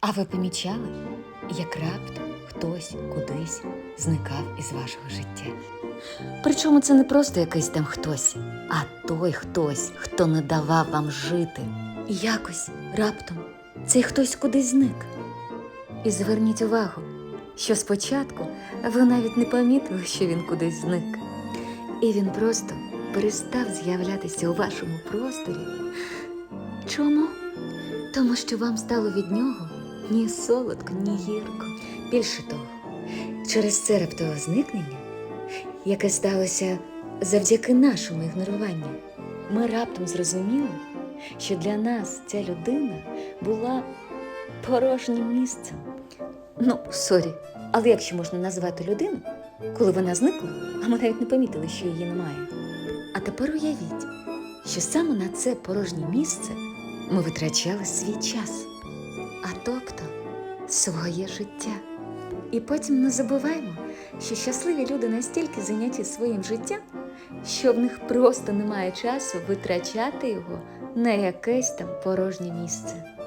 А ви помічали, як раптом хтось кудись зникав із вашого життя? Причому це не просто якийсь там хтось, а той хтось, хто не давав вам жити. І якось раптом цей хтось кудись зник. І зверніть увагу, що спочатку ви навіть не помітили, що він кудись зник. І він просто перестав з'являтися у вашому просторі. Чому? Тому що вам стало від нього ні солодко, ні гірко. Більше того, через це раптове зникнення, яке сталося завдяки нашому ігноруванню, ми раптом зрозуміли, що для нас ця людина була порожнім місцем. Ну, сорі, але як ще можна назвати людину, коли вона зникла, а ми навіть не помітили, що її немає. А тепер уявіть, що саме на це порожнє місце ми витрачали свій час, а тобто своє життя. І потім не забуваємо, що щасливі люди настільки зайняті своїм життям, що в них просто немає часу витрачати його на якесь там порожнє місце.